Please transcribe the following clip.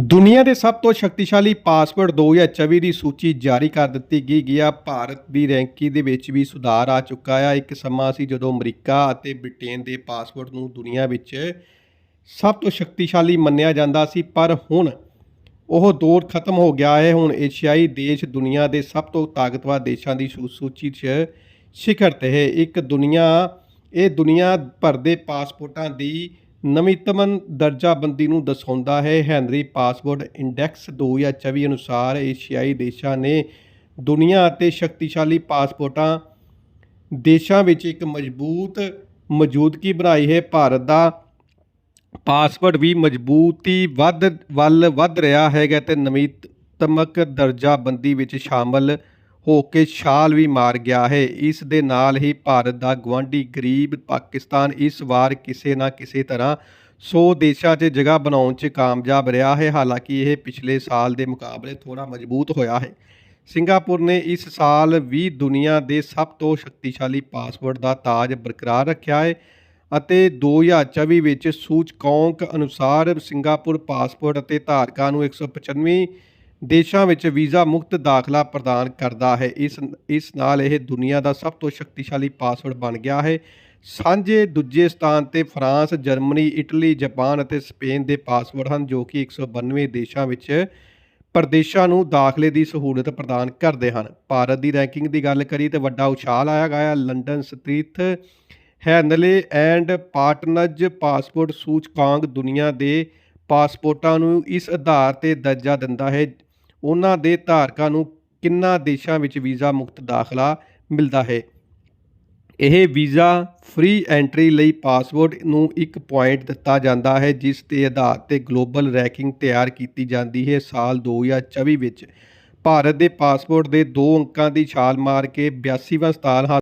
ਦੁਨੀਆ ਦੇ ਸਭ ਤੋਂ ਸ਼ਕਤੀਸ਼ਾਲੀ ਪਾਸਪੋਰਟ 2024 ਦੀ ਸੂਚੀ ਜਾਰੀ ਕਰ ਦਿੱਤੀ ਗਈ ਗਿਆ ਭਾਰਤ ਦੀ ਰੈਂਕਿੰਗ ਦੇ ਵਿੱਚ ਵੀ ਸੁਧਾਰ ਆ ਚੁੱਕਾ ਆ। ਇੱਕ ਸਮਾਂ ਸੀ ਜਦੋਂ ਅਮਰੀਕਾ ਅਤੇ ਬ੍ਰਿਟੇਨ ਦੇ ਪਾਸਪੋਰਟ ਨੂੰ ਦੁਨੀਆ ਵਿੱਚ ਸਭ ਤੋਂ ਸ਼ਕਤੀਸ਼ਾਲੀ ਮੰਨਿਆ ਜਾਂਦਾ ਸੀ, ਪਰ ਹੁਣ ਉਹ ਦੌਰ ਖਤਮ ਹੋ ਗਿਆ ਹੈ। ਹੁਣ ਏਸ਼ੀਆਈ ਦੇਸ਼ ਦੁਨੀਆ ਦੇ ਸਭ ਤੋਂ ਤਾਕਤਵਰ ਦੇਸ਼ਾਂ ਦੀ ਸੂ- ਸੂਚੀ 'ਚ ਸਿਖਰ ਤੇ ਹੈ। ਇੱਕ ਦੁਨੀਆ, ਇਹ ਦੁਨੀਆ ਭਰ ਦੇ ਪਾਸਪੋਰਟਾਂ ਦੀ ਨਵੀਨਤਮ ਦਰਜਾਬੰਦੀ ਨੂੰ ਦਰਸਾਉਂਦਾ ਹੈ। ਹੈਨਰੀ ਪਾਸਪੋਰਟ ਇੰਡੈਕਸ 2024 ਅਨੁਸਾਰ ਏਸ਼ੀਆਈ ਦੇਸ਼ਾਂ ਨੇ ਦੁਨੀਆ ਅਤੇ ਸ਼ਕਤੀਸ਼ਾਲੀ ਪਾਸਪੋਰਟਾਂ ਦੇਸ਼ਾਂ ਵਿੱਚ ਇੱਕ ਮਜ਼ਬੂਤ ਮੌਜੂਦਗੀ ਬਣਾਈ ਹੈ। ਭਾਰਤ ਦਾ ਪਾਸਪੋਰਟ ਵੀ ਮਜ਼ਬੂਤੀ ਵੱਧ ਵੱਲ ਵੱਧ ਰਿਹਾ ਹੈਗਾ ਤੇ ਨਵੀਨਤਮਕ ਦਰਜਾਬੰਦੀ ਵਿੱਚ ਸ਼ਾਮਲ ਹੋ ਕੇ ਛਾਲ ਵੀ ਮਾਰ ਗਿਆ ਹੈ। ਇਸ ਦੇ ਨਾਲ ਹੀ ਭਾਰਤ ਦਾ ਗਵਾਂਢੀ ਗਰੀਬ ਪਾਕਿਸਤਾਨ ਇਸ ਵਾਰ ਕਿਸੇ ਨਾ ਕਿਸੇ ਤਰ੍ਹਾਂ 100 ਦੇਸ਼ਾਂ 'ਚ ਜਗ੍ਹਾ ਬਣਾਉਣ 'ਚ ਕਾਮਯਾਬ ਰਿਹਾ ਹੈ। ਹਾਲਾਂਕਿ ਇਹ ਪਿਛਲੇ ਸਾਲ ਦੇ ਮੁਕਾਬਲੇ ਥੋੜਾ ਮਜ਼ਬੂਤ ਹੋਇਆ ਹੈ। ਸਿੰਗਾਪੁਰ ਨੇ ਇਸ ਸਾਲ ਵੀ ਦੁਨੀਆ ਦੇ ਸਭ ਤੋਂ ਸ਼ਕਤੀਸ਼ਾਲੀ ਪਾਸਪੋਰਟ ਦਾ ਤਾਜ ਬਰਕਰਾਰ ਰੱਖਿਆ ਹੈ ਅਤੇ 2024 ਵਿੱਚ ਸੂਚਕਾਂਕ ਅਨੁਸਾਰ ਸਿੰਗਾਪੁਰ ਪਾਸਪੋਰਟ ਅਤੇ ਧਾਰਕਾਂ ਨੂੰ 195 ਦੇਸ਼ਾਂ ਵਿੱਚ ਵੀਜ਼ਾ ਮੁਕਤ ਦਾਖਲਾ ਪ੍ਰਦਾਨ ਕਰਦਾ ਹੈ। ਇਸ ਇਸ ਨਾਲ ਇਹ ਦੁਨੀਆ ਦਾ ਸਭ ਤੋਂ ਸ਼ਕਤੀਸ਼ਾਲੀ ਪਾਸਵਰਡ ਬਣ ਗਿਆ ਹੈ। ਸਾਂਝੇ ਦੂਜੇ ਸਥਾਨ ਤੇ ਫਰਾਂਸ, ਜਰਮਨੀ, ਇਟਲੀ, ਜਾਪਾਨ ਅਤੇ ਸਪੇਨ ਦੇ ਪਾਸਵਰਡ ਹਨ ਜੋ ਕਿ 192 ਦੇਸ਼ਾਂ ਵਿੱਚ ਪ੍ਰਦੇਸ਼ਾਂ ਨੂੰ ਦਾਖਲੇ ਦੀ ਸਹੂਲਤ ਪ੍ਰਦਾਨ ਕਰਦੇ ਹਨ। ਭਾਰਤ ਦੀ ਰੈਂਕਿੰਗ ਦੀ ਗੱਲ ਕਰੀ ਤੇ ਵੱਡਾ ਉਛਾਲ ਆਇਆ ਗਿਆ ਲੰਡਨ ਸਥਿਤ ਹੈਨਲੇ ਐਂਡ ਪਾਰਟਨਰਜ਼ ਪਾਸਪੋਰਟ ਸੂਚਕਾਂਕ ਦੁਨੀਆ ਦੇ ਪਾਸਪੋਰਟਾਂ ਨੂੰ ਇਸ ਆਧਾਰ ਤੇ ਦਰਜਾ ਦਿੰਦਾ ਹੈ। ਉਹਨਾਂ ਦੇ ਧਾਰਕਾਂ ਨੂੰ ਕਿੰਨਾ ਦੇਸ਼ਾਂ ਵਿੱਚ ਵੀਜ਼ਾ ਮੁਕਤ ਦਾਖਲਾ ਮਿਲਦਾ ਹੈ? ਇਹ ਵੀਜ਼ਾ ਫ੍ਰੀ ਐਂਟਰੀ ਲਈ ਪਾਸਪੋਰਟ ਨੂੰ ਇੱਕ ਪੁਆਇੰਟ ਦਿੱਤਾ ਜਾਂਦਾ ਹੈ, ਜਿਸ ਦੇ ਆਧਾਰ ਤੇ ਗਲੋਬਲ ਰੈਂਕਿੰਗ ਤਿਆਰ ਕੀਤੀ ਜਾਂਦੀ ਹੈ। ਸਾਲ 2024 ਵਿੱਚ ਭਾਰਤ ਦੇ ਪਾਸਪੋਰਟ ਦੇ ਦੋ ਅੰਕਾਂ ਦੀ ਛਾਲ ਮਾਰ ਕੇ 82ਵਾਂ ਸਥਾਨ